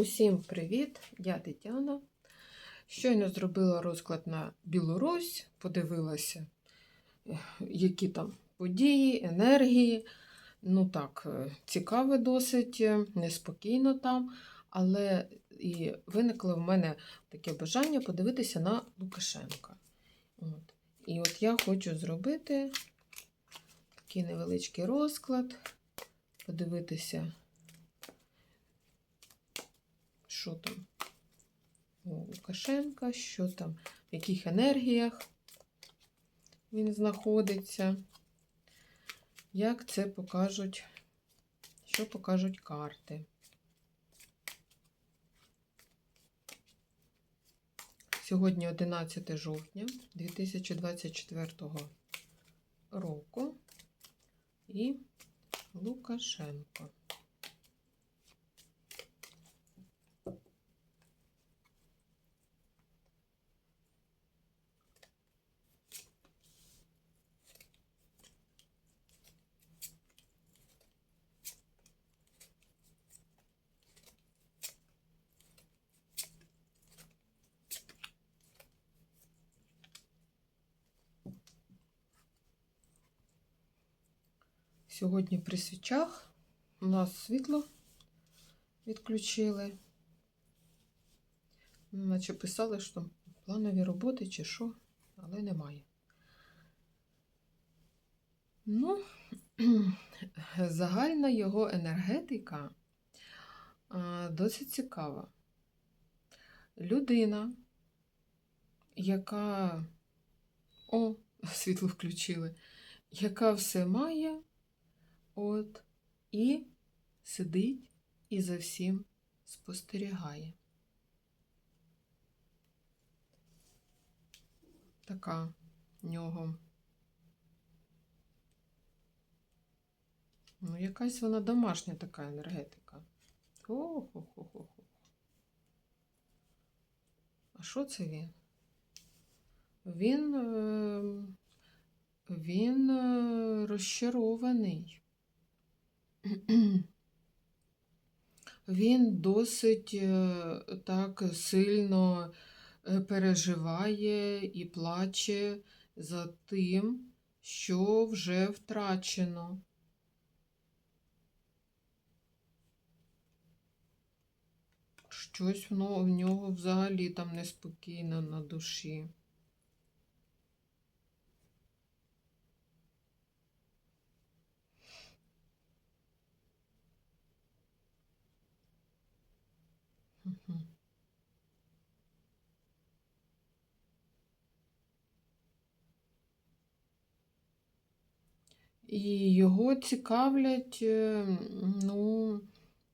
Усім привіт! Я Тетяна. Щойно зробила розклад на Білорусь, подивилася, е, які там події, енергії. Ну так, е, цікаве досить, е, неспокійно там, але і виникло в мене таке бажання подивитися на Лукашенка. От. І от я хочу зробити такий невеличкий розклад, подивитися що там? У Лукашенка, що там, в яких енергіях він знаходиться, як це покажуть, що покажуть карти. Сьогодні 11 жовтня 2024 року. І Лукашенко. Сьогодні при свічах у нас світло відключили. Наче писали, що планові роботи чи що, але немає. Ну, загальна його енергетика досить цікава. Людина, яка, о, світло включили, яка все має, от, і сидить і за всім спостерігає. Така в нього. Ну, якась вона домашня така енергетика. О-хо-хо-хо-хо. А що це він? Він, е, він е, розчарований. Він досить е, так сильно е, переживає і плаче за тим, що вже втрачено. Щось в нього взагалі там неспокійно на душі. І його цікавлять, е, ну,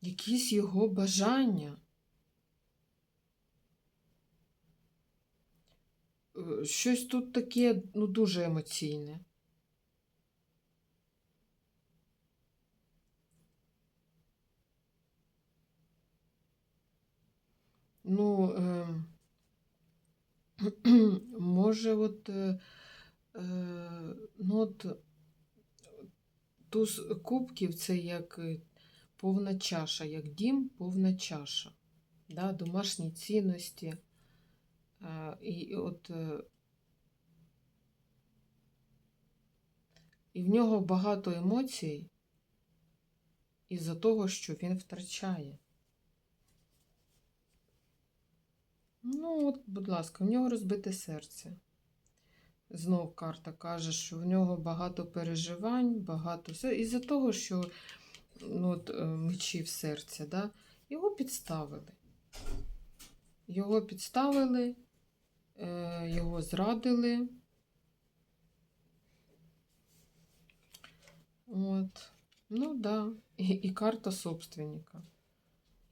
якісь його бажання. Е, Щось тут таке, ну, дуже емоційне. Ну, е, може, от, е, е, ну, от, туз кубків це як е, повна чаша, як дім, повна чаша. Да? Домашні цінності. І от, е, і в нього багато емоцій із-за того, що він втрачає. Ну, от, будь ласка, в нього розбите серце. Знов карта каже, що в нього багато переживань, багато все. Із-за того, що ну, от, е, мечі в серці, да? його підставили. Його підставили, е, його зрадили. От. Ну, да. І, і карта собственника.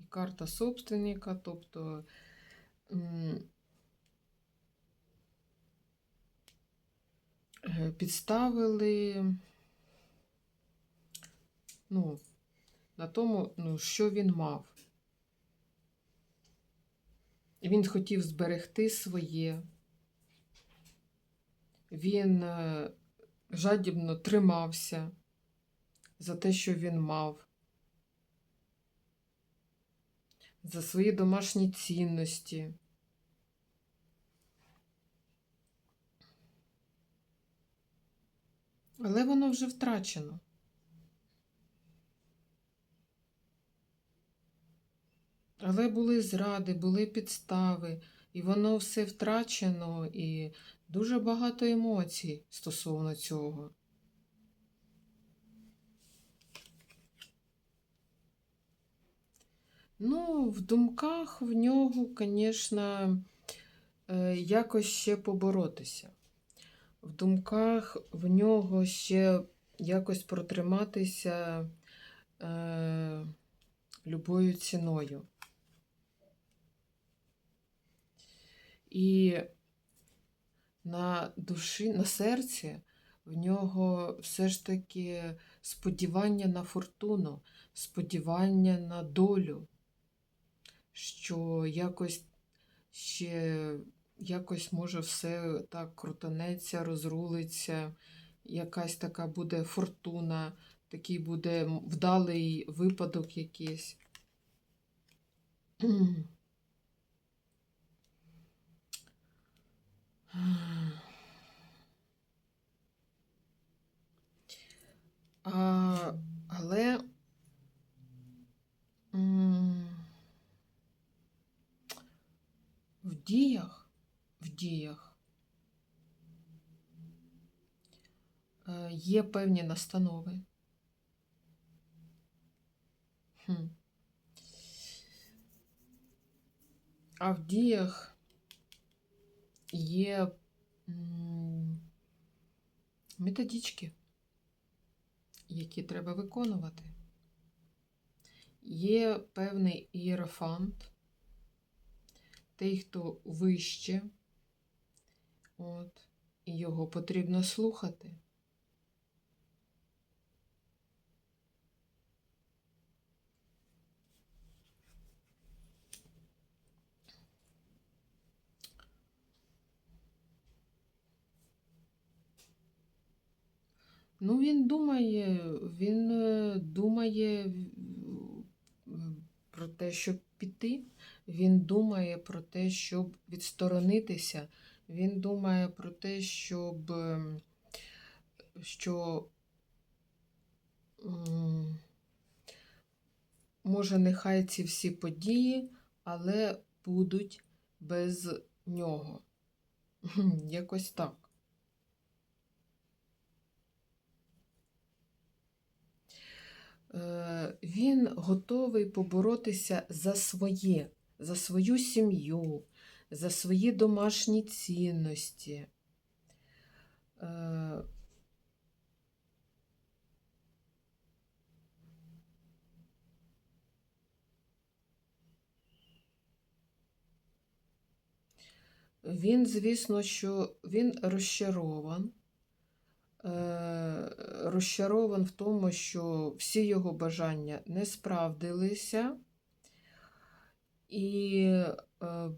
І карта собственника, тобто. Підставили, ну, на тому, ну, що він мав. Він хотів зберегти своє. Він е, жадібно тримався за те, що він мав. за свої домашні цінності. Але воно вже втрачено. Але були зради, були підстави, і воно все втрачено, і дуже багато емоцій стосовно цього. Ну, в думках в нього, звісно, якось ще поборотися. В думках в нього ще якось протриматися е, любою ціною. І на душі, на серці в нього все ж таки сподівання на фортуну, сподівання на долю, що якось ще якось може все так крутанеться, розрулиться, якась така буде фортуна, такий буде вдалий випадок якийсь. А, Але в діях, діях е, є певні настанови. Хм. А в діях є методички, які треба виконувати. Є певний ієрофант, той, хто вище, от, і його потрібно слухати. Ну, він думає, він е, думає про те, щоб піти, він думає про те, щоб відсторонитися, він думає про те, щоб ем, що може, нехай ці всі події, але будуть без нього. Якось так. Е, він готовий поборотися за своє, за свою сім'ю, за свої домашні цінності. Е, він, звісно, що він розчарован. Е, розчарован в тому, що всі його бажання не справдилися. І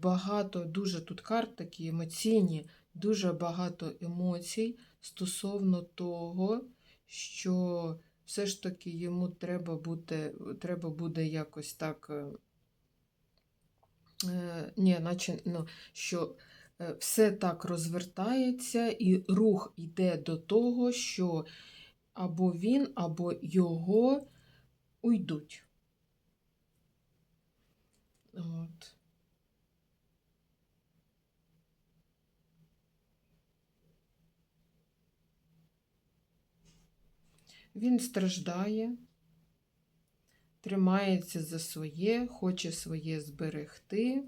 багато, дуже тут карт такі емоційні, дуже багато емоцій стосовно того, що все ж таки йому треба буде, треба буде якось так, е, ні, наче, ну, що Е, все так розвертається, і рух йде до того, що або він, або його уйдуть. От. Він страждає, тримається за своє, хоче своє зберегти.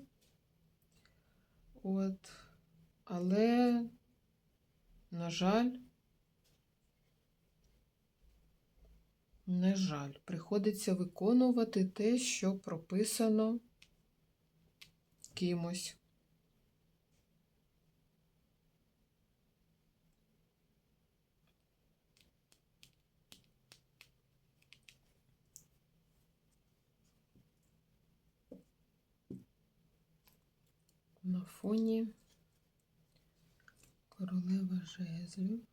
От. Але, на жаль, на жаль, приходиться виконувати те, що прописано кимось. На фоні королева жезлів,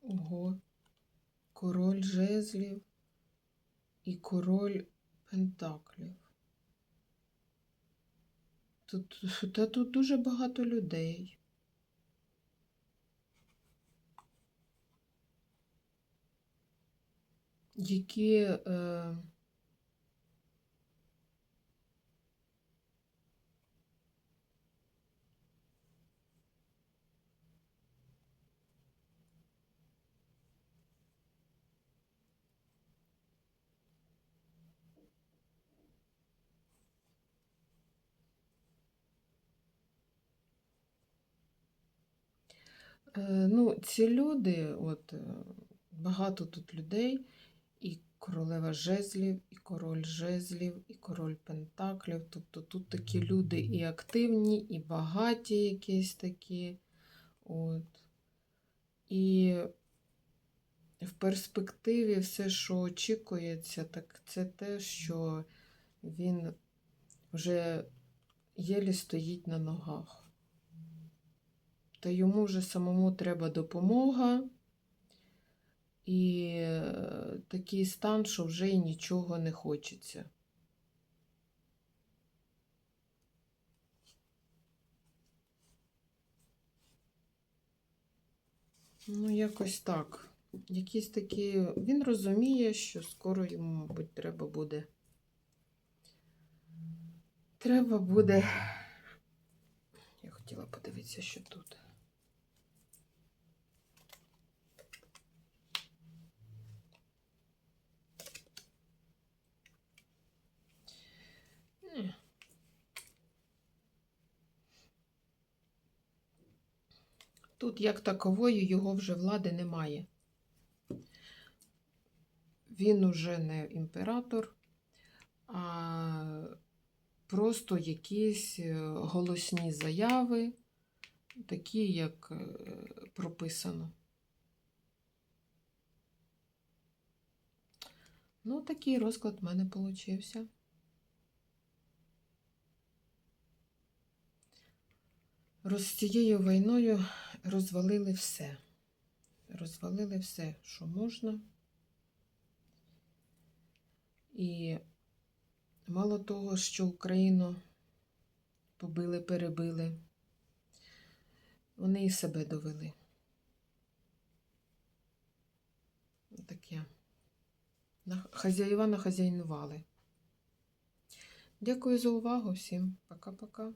ого, король жезлів і король пентаклів. Тут, та тут дуже багато людей. Які е, Ну, ці люди, от е, багато тут людей, і королева жезлів, і король жезлів, і король пентаклів. Тобто тут такі люди і активні, і багаті якісь такі. От. І в перспективі все, що очікується, так це те, що він вже єлі стоїть на ногах та йому вже самому треба допомога. І е, такий стан, що вже й нічого не хочеться. Ну, якось так. Якісь такі. Він розуміє, що скоро йому, мабуть, треба буде. Треба буде. Я хотіла подивитися, що тут. Ні. Тут, як такової, його вже влади немає. Він уже не імператор, а просто якісь е, голосні заяви, такі, як е, прописано. Ну, такий розклад в мене получився. Роз цією війною розвалили все. Розвалили все, що можна. І мало того, що Україну побили, перебили, вони і себе довели. Таке. Хазяїва нахазяйнували. Дякую за увагу всім. Пока-пока.